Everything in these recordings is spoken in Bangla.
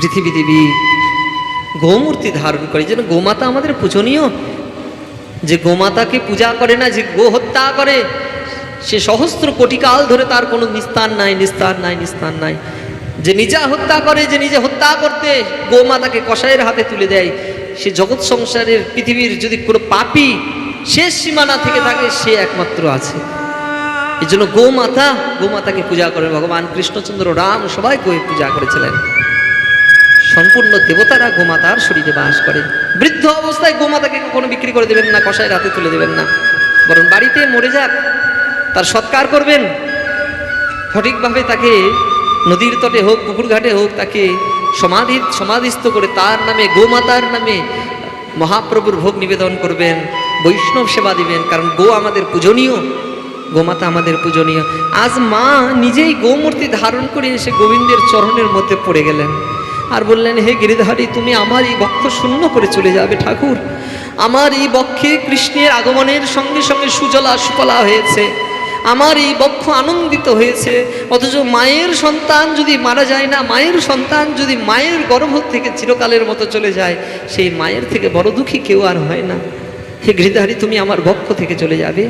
পৃথিবী দেবী গোমূর্তি ধারণ করে। যেন গোমাতা আমাদের পূজনীয়। যে গোমাতাকে পূজা করে না, যে গো হত্যা করে, সে সহস্র কোটি কাল ধরে তার কোনো নিস্তার নাই নিস্তার নাই নিস্তার নাই। যে নিজা হত্যা করে, যে নিজে হত্যা করতে গোমাতাকে কষায়ের হাতে তুলে দেয়, সে জগৎ সংসারের পৃথিবীর যদি কোনো পাপি শেষ সীমানা থেকে থাকে, সে একমাত্র আছে। এই জন্য গোমাতা, গোমাতাকে পূজা করেন ভগবান কৃষ্ণচন্দ্র রাম সবাই গোয়ে পূজা করেছিলেন। সম্পূর্ণ দেবতারা গোমাতার শরীরে বাস করে। বৃদ্ধ অবস্থায় গোমাতাকে কখনো বিক্রি করে দেবেন না কষায় রাতে তুলে দেবেন না। বরং বাড়িতে মরে যাক, তার সৎকার করবেন। সঠিকভাবে তাকে নদীর তটে হোক, পুকুর ঘাটে হোক, তাকে সমাধি, সমাধিস্থ করে তার নামে, গোমাতার নামে মহাপ্রভুর ভোগ নিবেদন করবেন, বৈষ্ণব সেবা দিবেন। কারণ গো আমাদের পূজনীয়, গোমাতা আমাদের পূজনীয়। আজ মা নিজেই গোমূর্তি ধারণ করে এসে গোবিন্দের চরণের মধ্যে পড়ে গেলেন। আর বললেন, হে গিরিধারী, তুমি আমার এই বক্ষ শূন্য করে চলে যাবে ঠাকুর। আমার এই বক্ষে কৃষ্ণের আগমনের সঙ্গে সঙ্গে সুজলা সুফলা হয়েছে। আমার এই বক্ষ আনন্দিত হয়েছে। অথচ মায়ের সন্তান যদি মারা যায় না, মায়ের সন্তান যদি মায়ের গর্ভ থেকে চিরকালের মতো চলে যায়, সেই মায়ের থেকে বড় দুঃখী কেউ আর হয় না। হে গৃধারী তুমি আমার বক্ষ থেকে চলে যাবে।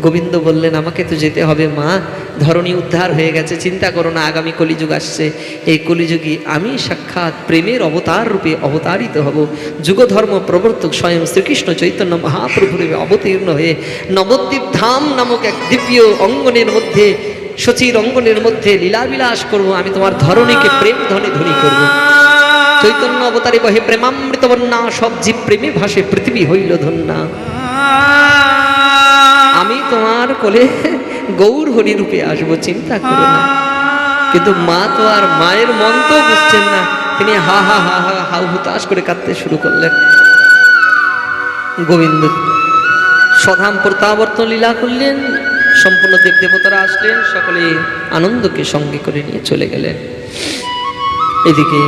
গোবিন্দ বললেন, আমাকে তো যেতে হবে, মা। ধরণী উদ্ধার হয়ে গেছে। চিন্তা করো না, আগামী কলিযুগ আসছে। এই কলিযুগে আমি সাক্ষাৎ প্রেমের অবতার রূপে অবতারিত হব। যুগধর্ম প্রবর্তক স্বয়ং শ্রীকৃষ্ণ চৈতন্য মহাপ্রভু মহাপ্রভুরূপে অবতীর্ণ হয়ে নবদ্বীপ ধাম নামক এক দিব্য অঙ্গনের মধ্যে, সচির অঙ্গনের মধ্যে লীলাবিলাস করব। আমি তোমার ধরণীকে প্রেম ধনে ধনী করব। চৈতন্য অবতারে বহে প্রেমামৃত বন্যা সব জীব প্রেমে ভাসে, পৃথিবী হইল ধন্যা। আমি তোমার কোলে গৌর হরি রূপে আসব, চিন্তা করো না। কিন্তু মা তো আর মায়ের মন তো বুঝছেন না। তিনি হা হা হা হা, হাউ হুতাশ করে কাঁদতে শুরু করলেন। গোবিন্দ, সধাম প্রত্যাবর্তন লীলা করলেন, সম্পূর্ণ দেব দেবতারা আসলেন, সকলে আনন্দকে সঙ্গে করে নিয়ে চলে গেলেন। এদিকে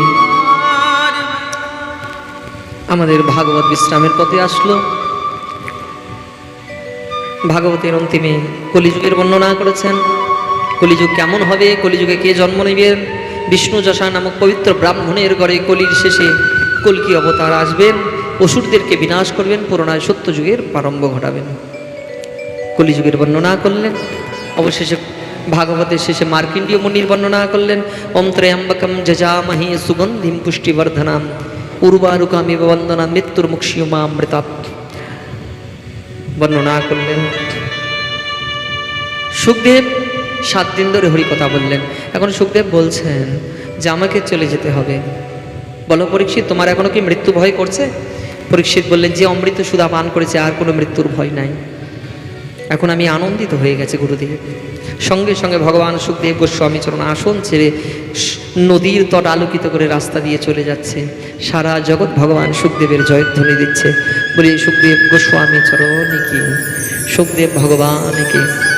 আমাদের ভাগবত বিশ্রামের পথে আসলো। ভাগবতের অন্তিমে কলিযুগের বর্ণনা করেছেন। কলিযুগ কেমন হবে? কলিযুগে কে জন্ম নেবেন বিষ্ণু যশা নামক পবিত্র ব্রাহ্মণের ঘরে কলির শেষে কলকি অবতার আসবেন? অসুরদেরকে বিনাশ করবেন পুরোনায় সত্য যুগের প্রারম্ভ ঘটাবেন। কলিযুগের বর্ণনা করলেন। অবশেষে ভাগবতের শেষে মার্কিন্ডীয় মুনির বর্ণনা করলেন। ওম ত্রয়ম্বকম যজামহি সুগন্ধিম পুষ্টিবর্ধনাম। উর্বারুকামি বন্দনা মৃত্যুর মুক্ষিয়মামৃতাৎ বর্ণনা করলেন। সুখদেব সাত দিন ধরে হরি কথা বললেন। এখন সুখদেব বলছেন যে, আমাকে চলে যেতে হবে। বলো পরীক্ষিত, তোমার এখনও কি মৃত্যু ভয় করছে? পরীক্ষিত বললেন, যে অমৃত সুধা পান করেছে, আর কোনো মৃত্যুর ভয় নাই। এখন আমি আনন্দিত হয়ে গেছে গুরুদেব। সঙ্গে সঙ্গে ভগবান সুখদেব গোস্বামী চরণ আসন ছেড়ে নদীর তট আলোকিত করে রাস্তা দিয়ে চলে যাচ্ছে। সারা জগৎ ভগবান সুখদেবের জয়ধ্বনি দিচ্ছে। বলি, সুখদেব গোস্বামী চরণ কি? সুখদেব ভগবান কি